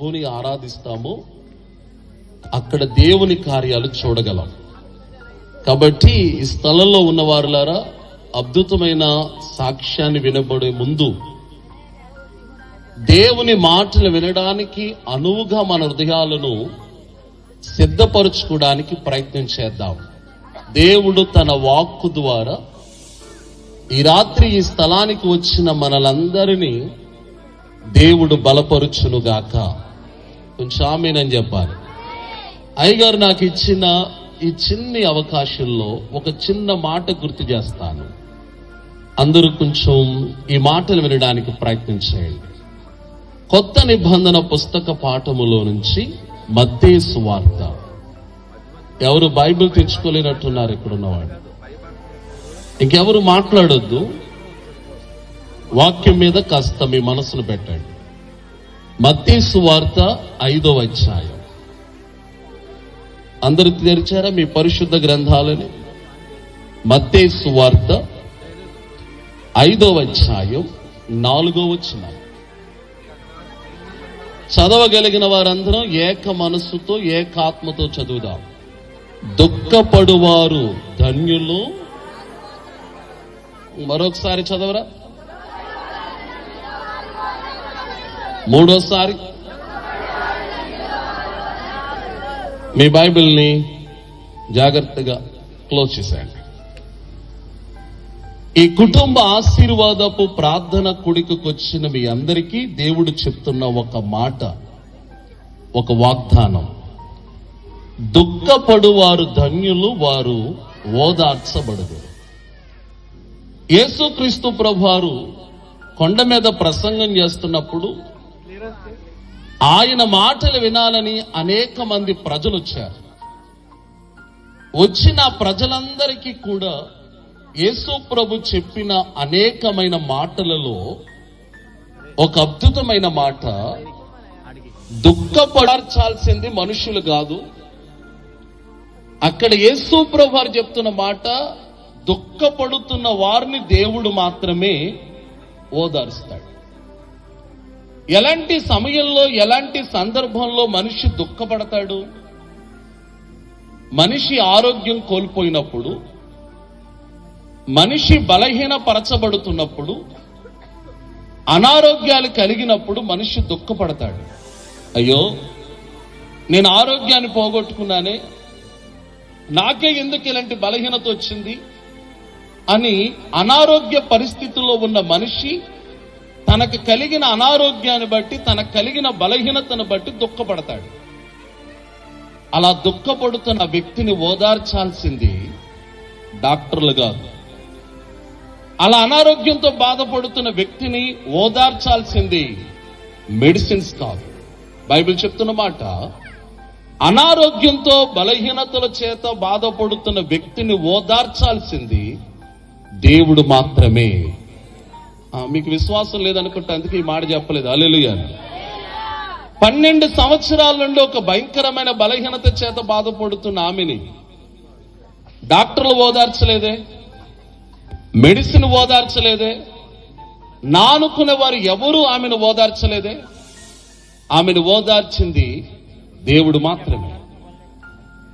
ప్రభుని ఆరాధిస్తాము అక్కడ దేవుని కార్యాలు చూడగలం. కాబట్టి ఈ స్థలంలో ఉన్న వారులారా అద్భుతమైన సాక్ష్యాన్ని వినబడే ముందు దేవుని మాటలు వినడానికి అనువుగా మన హృదయాలను సిద్ధపరచుకోవడానికి ప్రయత్నం చేద్దాం. దేవుడు తన వాక్కు ద్వారా ఈ రాత్రి ఈ స్థలానికి వచ్చిన మనలందరినీ దేవుడు బలపరుచునుగాక. కొంచెం ఆమెనని చెప్పాలి. అయ్యగారు నాకు ఇచ్చిన ఈ చిన్ని అవకాశంలో ఒక చిన్న మాట గుర్తు చేస్తాను. అందరూ కొంచెం ఈ మాటలు వినడానికి ప్రయత్నం చేయండి. కొత్త నిబంధన పుస్తక పాఠములో నుంచి మత్తేసు సువార్త ఎవరు బైబిల్ తెచ్చుకోలేనట్టున్నారు ఇక్కడ ఉన్నవాడు ఇంకెవరు మాట్లాడొద్దు. వాక్యం మీద కాస్త మీ మనసును పెట్టండి. మత్తీసు వార్త ఐదవ అధ్యాయం. అందరు తెరిచారా మీ పరిశుద్ధ గ్రంథాలని? మత్తేసు వార్త ఐదవ అధ్యాయం నాలుగో వచ్చిన చదవగలిగిన వారందరం ఏక మనస్సుతో ఏకాత్మతో చదువుదాం. దుఃఖపడువారు ధన్యులు. మరొకసారి చదవరా? మూడోసారి. మీ బైబిల్ని జాగ్రత్తగా క్లోజ్ చేసేయండి. ఈ కుటుంబ ఆశీర్వాదపు ప్రార్థన కుడికొచ్చిన మీ అందరికీ దేవుడు చెప్తున్న ఒక మాట ఒక వాగ్దానం. దుఃఖపడు వారు ధన్యులు వారు ఓదార్చబడదు యేసుక్రీస్తు ప్రభువారు కొండ మీద ప్రసంగం చేస్తున్నప్పుడు ఆయన మాటలు వినాలని అనేక మంది ప్రజలు వచ్చారు. వచ్చిన ప్రజలందరికీ కూడా యేసు ప్రభు చెప్పిన అనేకమైన మాటలలో ఒక అద్భుతమైన మాట దుఃఖపడార్చాల్సింది మనుషులు కాదు. అక్కడ యేసు ప్రభు వారు చెప్తున్న మాట దుఃఖపడుతున్న వారిని దేవుడు మాత్రమే ఓదార్స్తాడు. ఎలాంటి సమయంలో ఎలాంటి సందర్భంలో మనిషి దుఃఖపడతాడు? మనిషి ఆరోగ్యం కోల్పోయినప్పుడు మనిషి బలహీనపరచబడుతున్నప్పుడు అనారోగ్యాలు కలిగినప్పుడు మనిషి దుఃఖపడతాడు. అయ్యో నేను ఆరోగ్యాన్ని పోగొట్టుకున్నానే నాకే ఎందుకు ఇలాంటి బలహీనత వచ్చింది? అని అనారోగ్య పరిస్థితుల్లో ఉన్న మనిషి తనకు కలిగిన అనారోగ్యాన్ని బట్టి తనకు కలిగిన బలహీనతను బట్టి దుఃఖపడతాడు. అలా దుఃఖపడుతున్న వ్యక్తిని ఓదార్చాల్సింది డాక్టర్లు కాదు. అలా అనారోగ్యంతో బాధపడుతున్న వ్యక్తిని ఓదార్చాల్సింది మెడిసిన్స్ కాదు. బైబిల్ చెప్తున్న మాట అనారోగ్యంతో బలహీనతల చేత బాధపడుతున్న వ్యక్తిని ఓదార్చాల్సింది దేవుడు మాత్రమే. మీకు విశ్వాసం లేదనుకుంటే అందుకే ఈ మాట చెప్పలేదు. అల్లెలుగా పన్నెండు సంవత్సరాల నుండి ఒక భయంకరమైన బలహీనత చేత బాధపడుతున్న ఆమెని డాక్టర్లు ఓదార్చలేదే మెడిసిన్ ఓదార్చలేదే నానుకునే వారు ఎవరూ ఆమెను ఓదార్చలేదే. ఆమెను ఓదార్చింది దేవుడు మాత్రమే.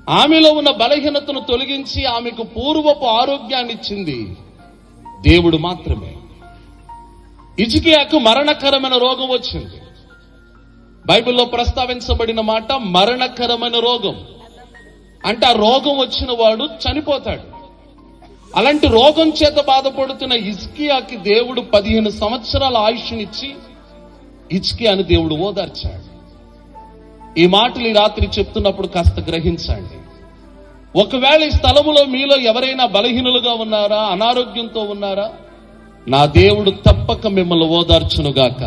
ఆమెలో ఉన్న బలహీనతను తొలగించి ఆమెకు పూర్వపు ఆరోగ్యాన్ని ఇచ్చింది దేవుడు మాత్రమే. ఇజికియాకు మరణకరమైన రోగం వచ్చింది. బైబిల్లో ప్రస్తావించబడిన మాట మరణకరమైన రోగం. అంటే ఆ రోగం వచ్చిన వాడు చనిపోతాడు. అలాంటి రోగం చేత బాధపడుతున్న ఇజ్కియాకి దేవుడు పదిహేను సంవత్సరాల ఆయుష్నిచ్చి ఇజ్కియాని దేవుడు ఓదార్చాడు. ఈ మాటలు ఈ రాత్రి చెప్తున్నప్పుడు కాస్త గ్రహించండి. ఒకవేళ ఈ స్థలములో మీలో ఎవరైనా బలహీనులుగా ఉన్నారా అనారోగ్యంతో ఉన్నారా? నా దేవుడు తప్పక మిమ్మల్ని ఓదార్చునుగాక.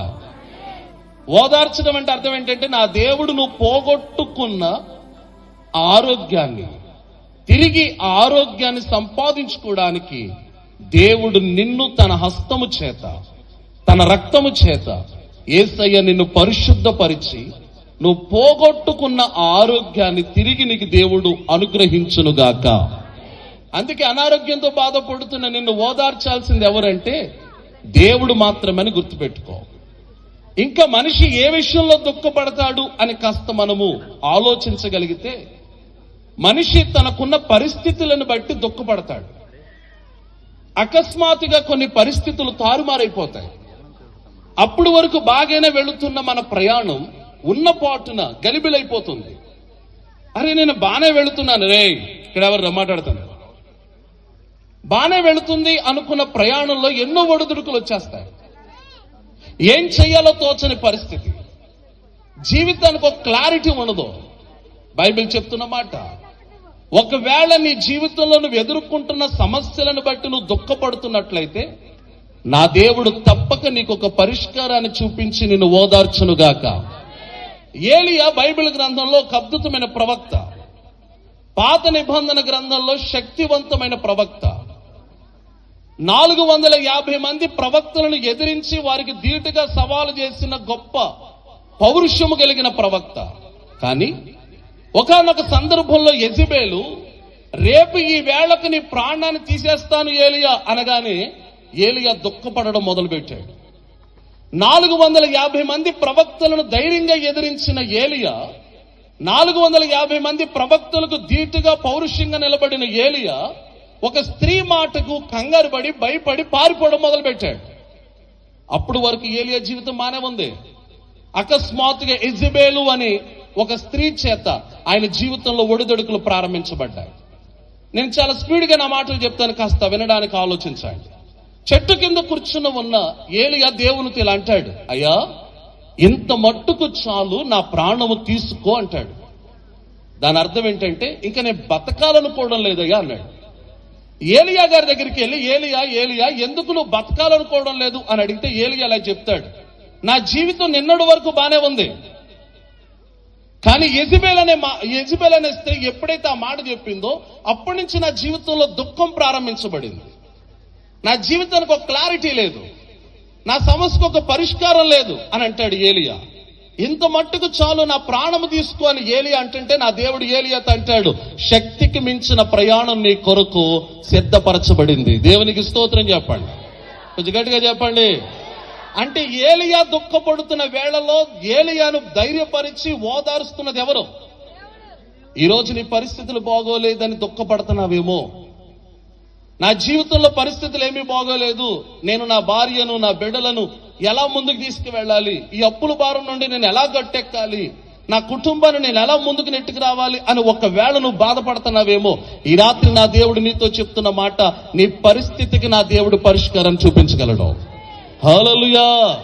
ఓదార్చడం అంటే అర్థం ఏంటంటే నా దేవుడు నువ్వు పోగొట్టుకున్న ఆరోగ్యాన్ని తిరిగి ఆరోగ్యాన్ని సంపాదించుకోవడానికి దేవుడు నిన్ను తన హస్తము చేత తన రక్తము చేత ఏసయ్య నిన్ను పరిశుద్ధపరిచి నువ్వు పోగొట్టుకున్న ఆరోగ్యాన్ని తిరిగి నీకు దేవుడు అనుగ్రహించునుగాక. అందుకే అనారోగ్యంతో బాధపడుతున్న నిన్ను ఓదార్చాల్సింది ఎవరంటే దేవుడు మాత్రమని గుర్తుపెట్టుకో. ఇంకా మనిషి ఏ విషయంలో దుఃఖపడతాడు అని కాస్త మనము ఆలోచించగలిగితే మనిషి తనకున్న పరిస్థితులను బట్టి దుఃఖపడతాడు. అకస్మాత్తుగా కొన్ని పరిస్థితులు తారుమారైపోతాయి. అప్పుడు వరకు బాగానే వెళుతున్న మన ప్రయాణం ఉన్న పాటున గలిబిలైపోతుంది. అరే నేను బాగానే వెళుతున్నాను. రే ఇక్కడ ఎవరు మాట్లాడుతాను బానే వెళుతుంది అనుకున్న ప్రయాణంలో ఎన్నో ఒడిదుడుకులు వచ్చేస్తాయి. ఏం చెయ్యాలో తోచని పరిస్థితి. జీవితానికి ఒక క్లారిటీ ఉండదు. బైబిల్ చెప్తున్న మాట ఒకవేళ నీ జీవితంలో నువ్వు ఎదుర్కొంటున్న సమస్యలను బట్టి నువ్వు దుఃఖపడుతున్నట్లయితే నా దేవుడు తప్పక నీకు ఒక పరిష్కారాన్ని చూపించి నిన్ను ఓదార్చునుగాక. ఏలియా బైబిల్ గ్రంథంలో ఒక అద్భుతమైన ప్రవక్త పాత నిబంధన గ్రంథంలో శక్తివంతమైన ప్రవక్త నాలుగు వందల యాభై మంది ప్రవక్తలను ఎదిరించి వారికి ధీటుగా సవాలు చేసిన గొప్ప పౌరుషము కలిగిన ప్రవక్త. కానీ ఒకానొక సందర్భంలో యజబేలు రేపు ఈ వేళకు నీ ప్రాణాన్ని తీసేస్తాను ఏలియా అనగానే ఏలియా దుఃఖపడడం మొదలుపెట్టాడు. నాలుగు వందల యాభై మంది ప్రవక్తలను ధైర్యంగా ఎదిరించిన ఏలియా నాలుగు వందల యాభై మంది ప్రవక్తలకు ధీటుగా పౌరుషంగా నిలబడిన ఏలియా ఒక స్త్రీ మాటకు కంగారు పడి భయపడి పారిపోవడం మొదలుపెట్టాడు. అప్పుడు వరకు ఏలియా జీవితం మానే ఉంది. అకస్మాత్తుగా ఎజిబేలు అని ఒక స్త్రీ చేత ఆయన జీవితంలో ఒడిదొడుకులు ప్రారంభించబడ్డాయి. నేను చాలా స్పీడ్గా నా మాటలు చెప్తాను కాస్త వినడానికి ఆలోచించండి. చెట్టు కింద కూర్చున్న ఉన్న ఏలియా దేవునితో ఇలా అంటాడు అయ్యా ఇంత మట్టుకు చాలు నా ప్రాణము తీసుకో అంటాడు. దాని అర్థం ఏంటంటే ఇంకా నేను బతకాలనుకోవడం లేదయ్యా అన్నాడు. ఏలియా గారి దగ్గరికి వెళ్ళి ఏలియా ఏలియా ఎందుకు నువ్వు బతకాలనుకోవడం లేదు అని అడిగితే ఏలియా అలా చెప్తాడు. నా జీవితం నిన్నటి వరకు బానే ఉంది. కానీ ఎజిబేల్ అనే మా ఎజిబేల్ అనే స్త్రీ ఎప్పుడైతే ఆ మాట చెప్పిందో అప్పటి నుంచి నా జీవితంలో దుఃఖం ప్రారంభించబడింది. నా జీవితానికి ఒక క్లారిటీ లేదు. నా సమస్యకు ఒక పరిష్కారం లేదు అని అంటాడు ఏలియా. ఇంత మట్టుకు చాలు నా ప్రాణము తీసుకో అని ఏలియా అంటుంటే నా దేవుడు ఏలియాతో అంటాడు శక్తికి మించిన ప్రయాణం నీ కొరకు సిద్ధపరచబడింది. దేవునికి స్తోత్రం చెప్పండి. కొంచెం గట్టిగా చెప్పండి. అంటే ఏలియా దుఃఖపడుతున్న వేళలో ఏలియాను ధైర్యపరిచి ఓదారుస్తున్నది ఎవరు? ఈరోజు నీ పరిస్థితులు బాగోలేదని దుఃఖపడుతున్నావేమో. నా జీవితంలో పరిస్థితులు ఏమీ బాగోలేదు. నేను నా భార్యను నా బిడ్డలను ఎలా ముందుకు తీసుకువెళ్ళాలి? ఈ అప్పుల భారం నుండి నేను ఎలా గట్టెక్కాలి? నా కుటుంబాన్ని నేను ఎలా ముందుకు నెట్టుకు రావాలి అని ఒకవేళ నువ్వు బాధపడుతున్నావేమో ఈ రాత్రి నా దేవుడు నీతో చెప్తున్న మాట నీ పరిస్థితికి నా దేవుడు పరిష్కారం చూపించగలడు. హలలుయా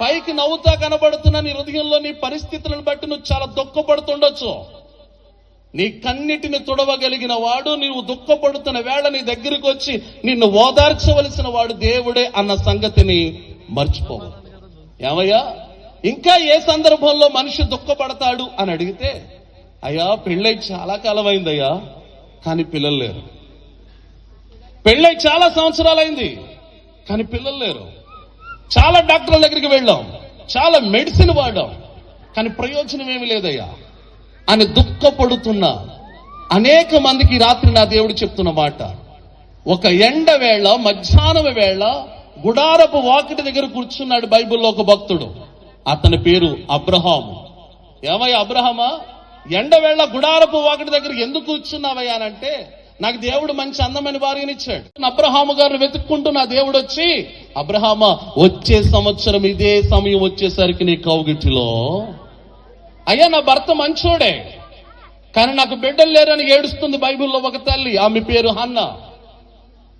పైకి నవ్వుతా కనబడుతున్న నీ హృదయంలో నీ పరిస్థితులను బట్టి నువ్వు చాలా దుఃఖపడుతుండొచ్చు. నీ కన్నిటిని తుడవగలిగిన వాడు నీవు దుఃఖపడుతున్న వేళ నీ దగ్గరికి వచ్చి నిన్ను ఓదార్చవలసిన వాడు దేవుడే అన్న సంగతిని మర్చిపోవు ఏమయ్యా? ఇంకా ఏ సందర్భంలో మనిషి దుఃఖపడతాడు అని అడిగితే అయ్యా పెళ్ళై చాలా కాలం అయిందయ్యా కానీ పిల్లలు లేరు. పెళ్ళై చాలా సంవత్సరాలైంది కానీ పిల్లలు లేరు. చాలా డాక్టర్ల దగ్గరికి వెళ్ళాం చాలా మెడిసిన్ వాడాం కానీ ప్రయోజనం ఏమి లేదయ్యా. అని దుఃఖపడుతున్న అనేక మందికి రాత్రి నా దేవుడు చెప్తున్న మాట. ఒక ఎండ వేళ మధ్యాహ్నం వేళ గుడారపు వాకిటి దగ్గర కూర్చున్నాడు బైబిల్లో ఒక భక్తుడు. అతని పేరు అబ్రహాము. ఏమయ్య అబ్రహమా? ఎండవేళ గుడారపు వాకిటి దగ్గర ఎందుకు కూర్చున్నావయ్యా అంటే నాకు దేవుడు మంచి అందమైన భార్యనిచ్చాడు అబ్రహాము గారిని వెతుక్కుంటూ నా దేవుడు వచ్చి అబ్రహామ వచ్చే సంవత్సరం ఇదే సమయం వచ్చేసరికి నీ కౌగిటిలో. అయ్యా నా భర్త మంచోడే. కానీ నాకు బిడ్డలు లేరని ఏడుస్తుంది బైబిల్లో ఒక తల్లి. ఆమె పేరు హన్నా.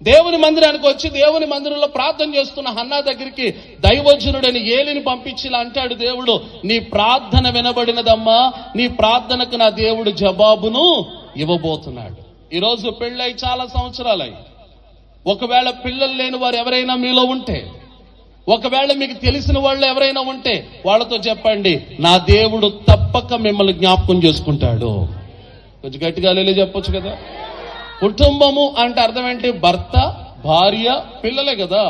దేవుని మందిరానికి వచ్చి దేవుని మందిరంలో ప్రార్థన చేస్తున్న హన్నా దగ్గరికి దైవజనుడని ఏలిని పంపించి అంటాడు దేవుడు నీ ప్రార్థన వినబడినదమ్మా నీ ప్రార్థనకు నా దేవుడు జవాబును ఇవ్వబోతున్నాడు. ఈరోజు పెళ్ళై చాలా సంవత్సరాలై. ఒకవేళ పిల్లలు లేని వారు ఎవరైనా మీలో ఉంటే ఒకవేళ మీకు తెలిసిన వాళ్ళు ఎవరైనా ఉంటే వాళ్ళతో చెప్పండి నా దేవుడు తప్పక మిమ్మల్ని జ్ఞాపకం చేసుకుంటాడు. కొంచెం గట్టిగా లేలే చెప్పొచ్చు కదా? కుటుంబము అంటే అర్థం ఏంటి భర్త భార్య పిల్లలే కదా.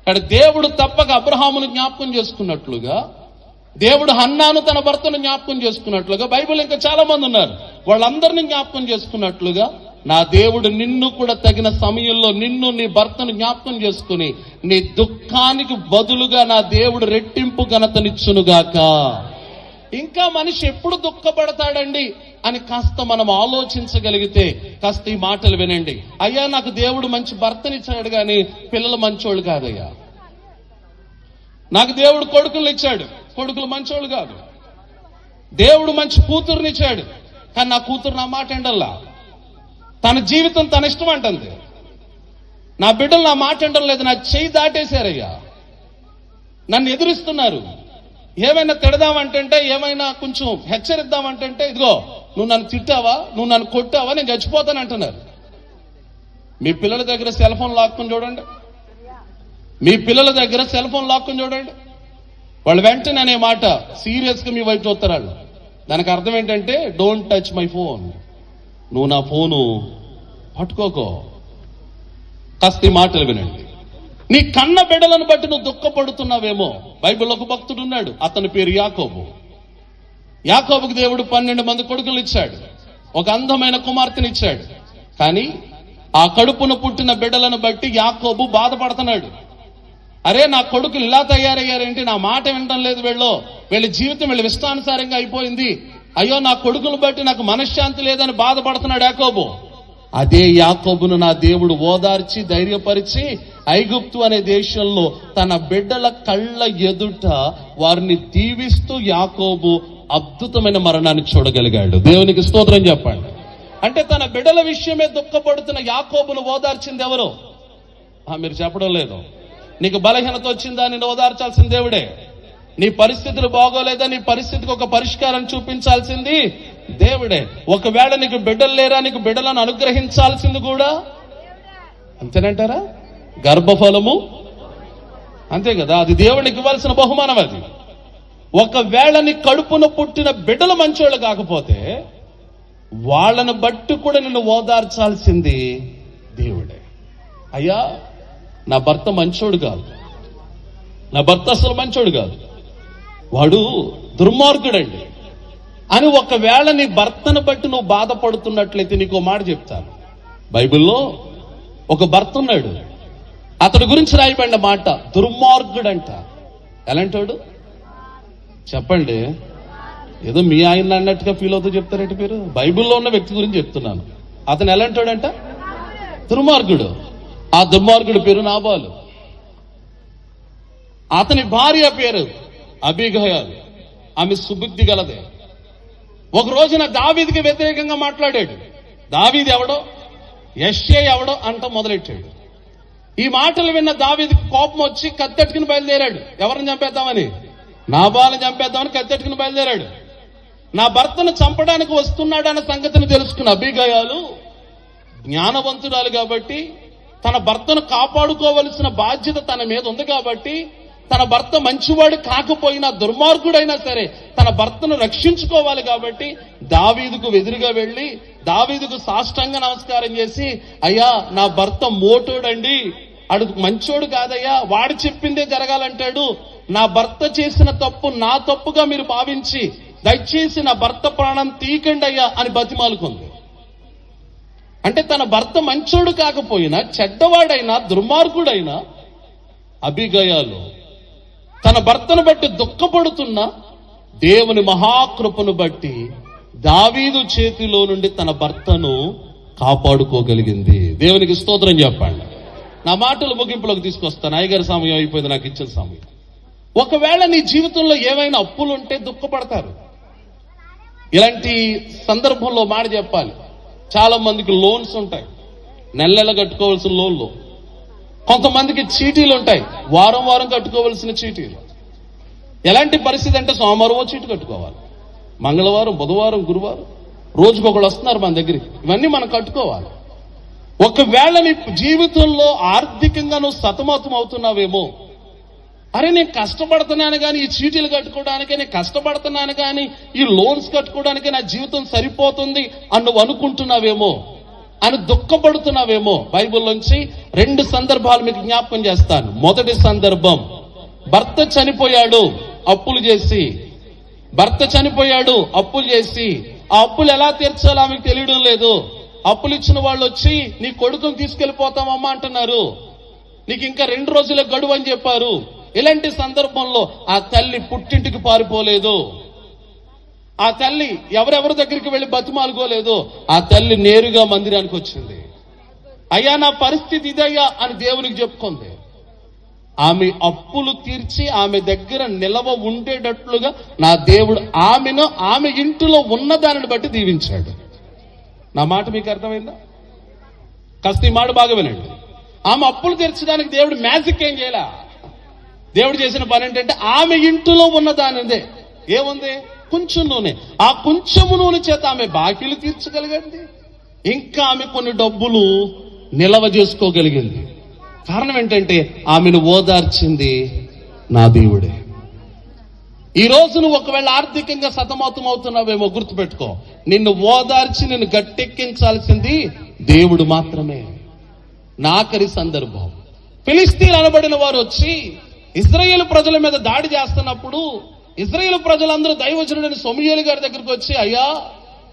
ఇక్కడ దేవుడు తప్పక అబ్రహామును జ్ఞాపకం చేసుకున్నట్లుగా దేవుడు హన్నాను తన భర్తను జ్ఞాపకం చేసుకున్నట్లుగా బైబిల్ ఇంకా చాలా మంది ఉన్నారు. వాళ్ళందరినీ జ్ఞాపకం చేసుకున్నట్లుగా నా దేవుడు నిన్ను కూడా తగిన సమయంలో నిన్ను నీ భర్తను జ్ఞాపకం చేసుకుని నీ దుఃఖానికి బదులుగా నా దేవుడు రెట్టింపు ఘనతనిచ్చునుగాక. ఇంకా మనిషి ఎప్పుడు దుఃఖపడతాడండి అని కాస్త మనం ఆలోచించగలిగితే కాస్త ఈ మాటలు వినండి. అయ్యా నాకు దేవుడు మంచి భర్తనిచ్చాడు కానీ పిల్లలు మంచోళ్ళు కాదయ్యా. నాకు దేవుడు కొడుకులు ఇచ్చాడు. కొడుకులు మంచోళ్ళు కాదు. దేవుడు మంచి కూతురునిచ్చాడు కానీ నా కూతురు నా మాట ఎండల్లా తన జీవితం తన ఇష్టం అంటుంది. నా బిడ్డలు నా మాట ఎండడం లేదు. నా చెయ్యి దాటేశారయ్యా. నన్ను ఎదురిస్తున్నారు. ఏమైనా తిడదామంటే ఏమైనా కొంచెం హెచ్చరిద్దామంటే ఇదిగో నువ్వు నన్ను తిట్టావా నువ్వు నన్ను కొట్టావా నేను చచ్చిపోతాను అంటున్నారు. మీ పిల్లల దగ్గర సెల్ ఫోన్ లాక్కుని చూడండి. మీ పిల్లల దగ్గర సెల్ ఫోన్ లాక్కుని చూడండి. వాళ్ళు వెంటనే అనే మాట సీరియస్గా మీ వైపు చూస్తారు వాళ్ళు దానికి అర్థం ఏంటంటే డోంట్ టచ్ మై ఫోన్ నువ్వు నా ఫోను పట్టుకోకో. కాస్త ఈ మాటలు వినండి. నీ కన్న బిడ్డలను బట్టి నువ్వు దుఃఖపడుతున్నావేమో. బైబిల్ ఒక భక్తుడు ఉన్నాడు. అతని పేరు యాకోబు. యాకోబుకి దేవుడు పన్నెండు మంది కొడుకులు ఇచ్చాడు. ఒక అందమైన కుమార్తెని ఇచ్చాడు. కానీ ఆ కడుపున పుట్టిన బిడ్డలను బట్టి యాకోబు బాధపడుతున్నాడు. అరే నా కొడుకులు ఇలా తయారయ్యారేంటి? నా మాట వినడం లేదు వీళ్ళు. వీళ్ళ జీవితం వీళ్ళ ఇష్టానుసారంగా అయిపోయింది. అయ్యో నా కొడుకును బట్టి నాకు మనశ్శాంతి లేదని బాధపడుతున్నాడు యాకోబు. అదే యాకోబును నా దేవుడు ఓదార్చి ధైర్యపరిచి ఐగుప్తు అనే దేశంలో తన బిడ్డల కళ్ళ ఎదుట వారిని దీవిస్తూ యాకోబు అద్భుతమైన మరణాన్ని చూడగలిగాడు. దేవునికి స్తోత్రం చెప్పండి. అంటే తన బిడ్డల విషయమే దుఃఖపడుతున్న యాకోబును ఓదార్చింది ఎవరు? ఆ, మీరు చెప్పడం లేదు. నీకు బలహీనత వచ్చిందా? నేను ఓదార్చాల్సిన దేవుడే. నీ పరిస్థితులు బాగోలేదా? నీ పరిస్థితికి ఒక పరిష్కారం చూపించాల్సింది దేవుడే. ఒకవేళ నీకు బిడ్డలు లేరా? నీకు బిడ్డలను అనుగ్రహించాల్సింది కూడా? అంతేనంటారా? గర్భఫలము? అంతే కదా అది దేవునికి ఇవ్వాల్సిన బహుమానం అది. ఒకవేళ నీ కడుపున పుట్టిన బిడ్డలు మంచోళ్ళు కాకపోతే వాళ్ళను బట్టి కూడా నిన్ను ఓదార్చాల్సింది దేవుడే. అయ్యా నా భర్త మంచోడు కాదు. నా భర్త అసలు మంచోడు కాదు. వాడు దుర్మార్గుడండి. అని ఒకవేళ నీ భర్తను బట్టి నువ్వు బాధపడుతున్నట్లయితే నీకు మాట చెప్తాను. బైబిల్లో ఒక భర్త ఉన్నాడు. అతడి గురించి రాయబడిన మాట దుర్మార్గుడంట. ఎలాంటోడు? చెప్పండి. ఏదో మీ ఆయన అన్నట్టుగా ఫీల్ అవుతూ చెప్తారంటే మీరు? బైబిల్లో ఉన్న వ్యక్తి గురించి చెప్తున్నాను. అతను ఎలాంటోడంట? దుర్మార్గుడు. ఆ దుర్మార్గుడి పేరు నాబాలు. అతని భార్య పేరు అభిగయాలు ఆమె సుబుద్ధి గలదే. ఒక రోజున దావీదికి వ్యతిరేకంగా మాట్లాడాడు. దావీది ఎవడో? యశ్యే ఎవడో అంట మొదలెట్టాడు. ఈ మాటలు విన్న దావీదికి కోపం వచ్చి కత్తెట్టుకుని బయలుదేరాడు. ఎవరిని చంపేద్దామని? నాబాలను చంపేద్దామని కత్తెట్టుకుని బయలుదేరాడు. నా భర్తను చంపడానికి వస్తున్నాడు అన్న సంగతిని తెలుసుకున్న అభిగయాలు జ్ఞానవంతురాలు కాబట్టి తన భర్తను కాపాడుకోవలసిన బాధ్యత తన మీద ఉంది కాబట్టి తన భర్త మంచివాడు కాకపోయినా దుర్మార్గుడైనా సరే తన భర్తను రక్షించుకోవాలి కాబట్టి దావీదుకు ఎదురుగా వెళ్ళి దావీదుకు సాష్టంగా నమస్కారం చేసి అయ్యా నా భర్త మోటోడండి. అడు మంచోడు కాదయ్యా వాడు చెప్పిందే జరగాలంటాడు. నా భర్త చేసిన తప్పు నా తప్పుగా మీరు భావించి దయచేసి నా భర్త ప్రాణం తీకండి అయ్యా అని బతిమాలుకుంది. అంటే తన భర్త మంచోడు కాకపోయినా చెడ్డవాడైనా దుర్మార్గుడైనా అభిగయాలు తన భర్తను బట్టి దుఃఖపడుతున్న దేవుని మహాకృపను బట్టి దావీదు చేతిలో నుండి తన భర్తను కాపాడుకోగలిగింది. దేవునికి స్తోత్రం చెప్పండి. నా మాటలు ముగింపులోకి తీసుకొస్తాను అయ్యగారి సమయం అయిపోయింది నాకు ఇచ్చిన సమయం ఒకవేళ నీ జీవితంలో ఏమైనా అప్పులుంటే దుఃఖపడతారు. ఇలాంటి సందర్భంలో మాట చెప్పాలి. చాలా మందికి లోన్స్ ఉంటాయి. నెల నెల కట్టుకోవాల్సిన లోన్లు. కొంతమందికి చీటీలు ఉంటాయి. వారం వారం కట్టుకోవాల్సిన చీటీలు. ఎలాంటి పరిస్థితి అంటే సోమవారం చీటీ కట్టుకోవాలి. మంగళవారం బుధవారం గురువారం. రోజుకు వస్తున్నారు మన దగ్గరికి. ఇవన్నీ మనం కట్టుకోవాలి. ఒకవేళ నీ జీవితంలో ఆర్థికంగా నువ్వు సతమతం అవుతున్నావేమో అరే నేను కష్టపడుతున్నాను కానీ ఈ చీటీలు కట్టుకోవడానికి నేను కష్టపడుతున్నాను కానీ ఈ లోన్స్ కట్టుకోవడానికి నా జీవితం సరిపోతుంది అని నువ్వు అనుకుంటున్నావేమో అని దుఃఖపడుతున్నావేమో బైబిల్లోంచి రెండు సందర్భాలు మీకు జ్ఞాపకం చేస్తాను. మొదటి సందర్భం భర్త చనిపోయాడు అప్పులు చేసి. భర్త చనిపోయాడు అప్పులు చేసి. ఆ అప్పులు ఎలా తీర్చాలో ఆమెకు తెలియడం లేదు. అప్పులు ఇచ్చిన వాళ్ళు వచ్చి నీ కొడుకుని తీసుకెళ్ళిపోతామమ్మా అంటున్నారు. నీకు ఇంకా రెండు రోజుల గడువు అని చెప్పారు. ఇలాంటి సందర్భంలో ఆ తల్లి పుట్టింటికి పారిపోలేదు. ఆ తల్లి ఎవరెవరి దగ్గరికి వెళ్ళి బతిమాలుకోలేదు. ఆ తల్లి నేరుగా మందిరానికి వచ్చింది. అయ్యా నా పరిస్థితి ఇదయ్యా అని దేవునికి చెప్పుకుంది. ఆమె అప్పులు తీర్చి ఆమె దగ్గర నిలవ ఉండేటట్లుగా నా దేవుడు ఆమెను ఆమె ఇంటిలో ఉన్న దానిని బట్టి దీవించాడు. నా మాట మీకు అర్థమైందా? కాస్త ఈ మాట బాగా వినండి. ఆమె అప్పులు తెరచడానికి దేవుడు మ్యాజిక్ ఏం చేయలే? దేవుడు చేసిన పని ఏంటంటే ఆమె ఇంటిలో ఉన్న దానిదే ఏముంది? కొంచెం నూనె. ఆ కొంచెము నూనె చేత ఆమె బాకీలు తీర్చగలిగింది. ఇంకా ఆమె కొన్ని డబ్బులు నిలవ చేసుకోగలిగింది. కారణం ఏంటంటే ఆమెను ఓదార్చింది నా దేవుడే. ఈ రోజు నువ్వు ఒకవేళ ఆర్థికంగా సతమతం అవుతున్నావేమో గుర్తుపెట్టుకో. నిన్ను ఓదార్చి నిన్ను గట్టెక్కించాల్సింది దేవుడు మాత్రమే. నాకరి సందర్భం. ఫిలిస్తీన్ అనబడిన వారు వచ్చి ఇజ్రాయేల్ ప్రజల మీద దాడి చేస్తున్నప్పుడు ఇజ్రాయేల్ ప్రజలందరూ దైవజనుడైన సొమియేలు గారి దగ్గరికి వచ్చి అయ్యా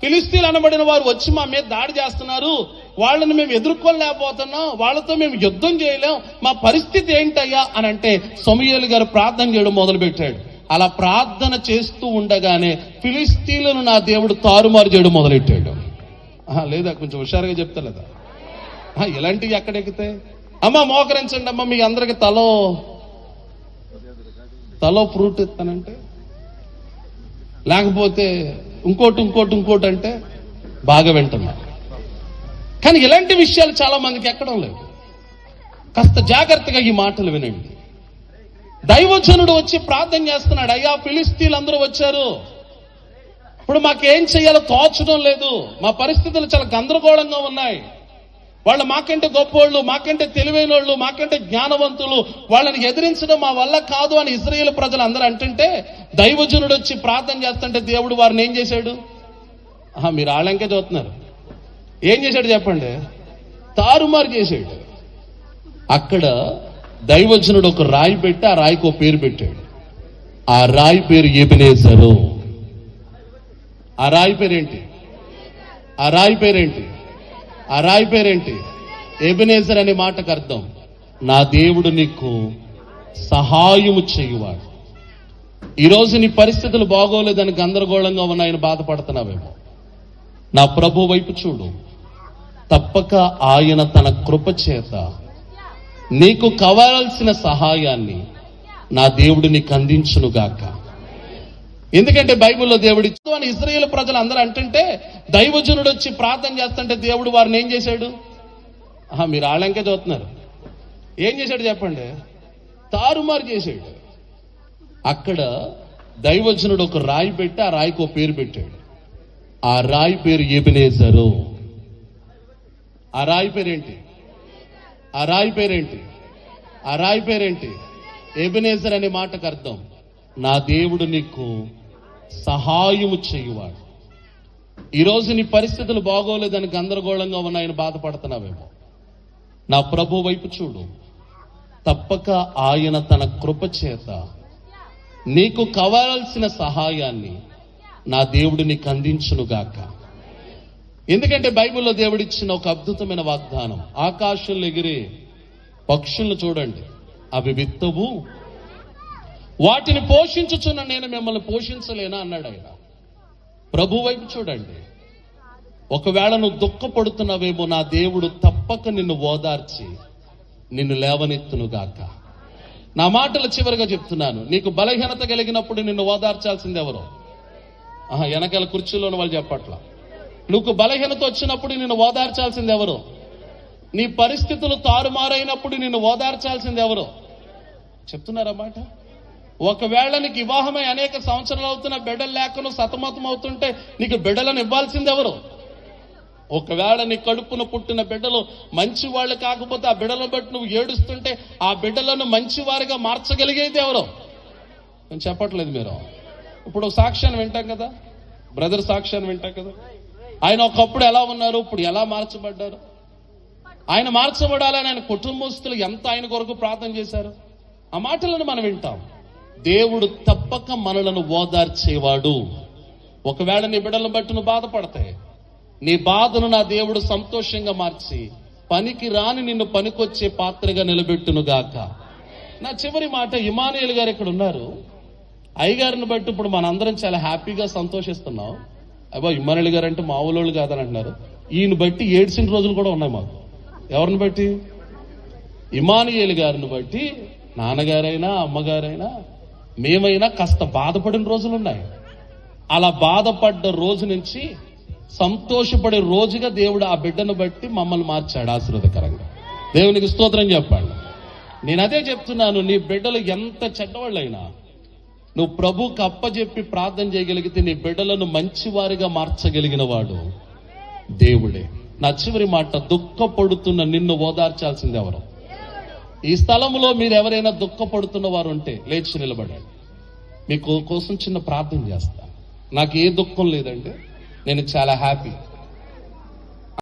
ఫిలిస్తీన్ అనబడిన వారు వచ్చి మా మీద దాడి చేస్తున్నారు. వాళ్ళని మేము ఎదుర్కోలేకపోతున్నాం. వాళ్ళతో మేము యుద్ధం చేయలేం. మా పరిస్థితి ఏంటయ్యా? అని అంటే సొమియేలు గారు ప్రార్థన చేయడం మొదలుపెట్టాడు. అలా ప్రార్థన చేస్తూ ఉండగానే ఫిలిస్తీన్లను నా దేవుడు తారుమారు చేయడం మొదలెట్టాడు. లేదా కొంచెం హుషారుగా చెప్తా లేదా ఇలాంటివి ఎక్కడెక్కితే? అమ్మ మోకరించండి అమ్మ మీ అందరికి తలో తలో ఫ్రూట్ ఇస్తానంటే? లేకపోతే ఇంకోటి ఇంకోటి ఇంకోటి అంటే బాగా వింటున్నా. కానీ ఇలాంటి విషయాలు చాలా మందికి ఎక్కడం లేదు. కాస్త జాగ్రత్తగా ఈ మాటలు వినండి. దైవజనుడు వచ్చి ప్రార్థన చేస్తున్నాడు అయ్యా ఫిలిస్తీన్లు అందరూ వచ్చారు. ఇప్పుడు మాకేం చేయాలో తోచడం లేదు. మా పరిస్థితులు చాలా గందరగోళంగా ఉన్నాయి. వాళ్ళు మాకంటే గొప్పోళ్ళు మాకంటే తెలివైన వాళ్ళు మాకంటే జ్ఞానవంతులు వాళ్ళని ఎదిరించడం మా వల్ల కాదు అని ఇజ్రాయేల్ ప్రజలు అందరూ అంటుంటే దైవజనుడు వచ్చి ప్రార్థన చేస్తుంటే దేవుడు వారిని ఏం చేశాడు? మీరు ఆళ్ళంకే చూస్తున్నారు ఏం చేశాడు చెప్పండి? తారుమారు చేశాడు. అక్కడ దైవజనుడు ఒక రాయి పెట్టి ఆ రాయికి ఒక పేరు పెట్టాడు. ఆ రాయి పేరు ఎబినేజరు. ఆ రాయి పేరేంటి? ఆ రాయి పేరేంటి? ఆ రాయి పేరేంటి? ఎబినేజర్ అనే మాటకు అర్థం. నా దేవుడు నీకు సహాయము చేయువాడు. ఈరోజు నీ పరిస్థితులు బాగోలేదని గందరగోళంగా ఉన్నాయని బాధపడుతున్నావేమో. నా ప్రభు వైపు చూడు. తప్పక ఆయన తన కృప చేత నీకు కావాల్సిన సహాయాన్ని నా దేవుడు నీకు అందించునుగాక. ఎందుకంటే బైబిల్లో దేవుడు ఇచ్చు అని ఇజ్రాయేల్ ప్రజలు అందరూ అంటుంటే దైవజనుడు వచ్చి ప్రార్థన చేస్తుంటే దేవుడు వారిని ఏం చేశాడు? ఆహా, మీరు ఆళ్ళంకే చూస్తున్నారు ఏం చేశాడు చెప్పండి? తారుమారు చేశాడు. అక్కడ దైవజనుడు ఒక రాయి పెట్టి ఆ రాయికి ఒక పేరు పెట్టాడు. ఆ రాయి పేరు ఎబినేజరు. ఆ రాయి పేరేంటి? ఆ రాయి పేరేంటి? ఆ రాయి పేరేంటి? ఎబినేజర్ అనే మాటకు అర్థం. నా దేవుడు నీకు సహాయము చేయువాడు. ఈరోజు నీ పరిస్థితులు బాగోలేదని గందరగోళంగా ఉన్నాయని బాధపడుతున్నావేమో. నా ప్రభు వైపు చూడు. తప్పక ఆయన తన కృప చేత నీకు కావాల్సిన సహాయాన్ని నా దేవుడు నీకు అందించునుగాక. ఎందుకంటే బైబిల్లో దేవుడిచ్చిన ఒక అద్భుతమైన వాగ్దానం. ఆకాశంలో ఎగిరే పక్షులను చూడండి. అవి విత్తవు. వాటిని పోషించుచున్న నేను మిమ్మల్ని పోషించలేనా? అన్నాడు ఆయన. ప్రభు వైపు చూడండి. ఒకవేళ నువ్వు దుఃఖపడుతున్నావేమో నా దేవుడు తప్పక నిన్ను ఓదార్చి నిన్ను లేవనెత్తునుగాక. నా మాటలు చివరిగా చెప్తున్నాను. నీకు బలహీనత కలిగినప్పుడు నిన్ను ఓదార్చాల్సింది ఎవరో? ఆహా వెనకాల కుర్చీలోని వాళ్ళు చెప్పట్లా. నువ్వు బలహీనత వచ్చినప్పుడు నిన్ను ఓదార్చాల్సింది ఎవరు? నీ పరిస్థితులు తారుమారైనప్పుడు నిన్ను ఓదార్చాల్సింది ఎవరు? చెప్తున్నారా మాట? ఒకవేళ నీకు వివాహమై అనేక సంవత్సరాలు అవుతున్న బిడ్డలు లేకను సతమతం అవుతుంటే నీకు బిడ్డలను ఇవ్వాల్సింది ఎవరు? ఒకవేళ నీ కడుపున పుట్టిన బిడ్డలు మంచి వాళ్ళు కాకపోతే ఆ బిడ్డలను బట్టి నువ్వు ఏడుస్తుంటే ఆ బిడ్డలను మంచివారిగా మార్చగలిగేది ఎవరు? నేను చెప్పట్లేదు మీరు. ఇప్పుడు సాక్ష్యాన్ని వింటాం కదా? బ్రదర్ సాక్ష్యాన్ని వింటాం కదా? ఆయన ఒకప్పుడు ఎలా ఉన్నారు? ఇప్పుడు ఎలా మార్చబడ్డారు? ఆయన మార్చబడాలని ఆయన కుటుంబస్తులు ఎంత ఆయన కొరకు ప్రార్థన చేశారు? ఆ మాటలను మనం వింటాం. దేవుడు తప్పక మనలను ఓదార్చేవాడు. ఒకవేళ నీ బిడ్డలను బట్టి నువ్వు బాధపడతాయి నీ బాధను నా దేవుడు సంతోషంగా మార్చి పనికి రాని నిన్ను పనికొచ్చే పాత్రగా నిలబెట్టును గాక. నా చివరి మాట ఇమానుయేల్ గారు ఇక్కడ ఉన్నారు. అయ్యగారిని బట్టి ఇప్పుడు మనందరం చాలా హ్యాపీగా సంతోషిస్తున్నాం. అబ్బా ఇమానుయేల్ గారు అంటే మామూలు కాదని అంటున్నారు. ఈయన బట్టి ఏడ్చిన రోజులు కూడా ఉన్నాయి మాకు. ఎవరిని బట్టి? ఇమానుయేలు గారిని బట్టి నాన్నగారైనా అమ్మగారైనా మేమైనా కాస్త బాధపడిన రోజులు ఉన్నాయి. అలా బాధపడ్డ రోజు నుంచి సంతోషపడే రోజుగా దేవుడు ఆ బిడ్డను బట్టి మమ్మల్ని మార్చాడు ఆశీర్వదకరంగా. దేవునికి స్తోత్రం చెప్పండి. నేను అదే చెప్తున్నాను నీ బిడ్డలు ఎంత చెడ్డవాళ్ళైనా నువ్వు ప్రభుకు అప్పజెప్పి ప్రార్థన చేయగలిగితే నీ బిడ్డలను మంచివారిగా మార్చగలిగిన వాడు దేవుడే. నా చివరి మాట దుఃఖపడుతున్న నిన్ను ఓదార్చాల్సింది ఎవరు? ఈ స్థలంలో మీరు ఎవరైనా దుఃఖపడుతున్న వారు ఉంటే లేచి నిలబడండి. మీకు కోసం చిన్న ప్రార్థన చేస్తా. నాకు ఏ దుఃఖం లేదండి. నేను చాలా హ్యాపీ.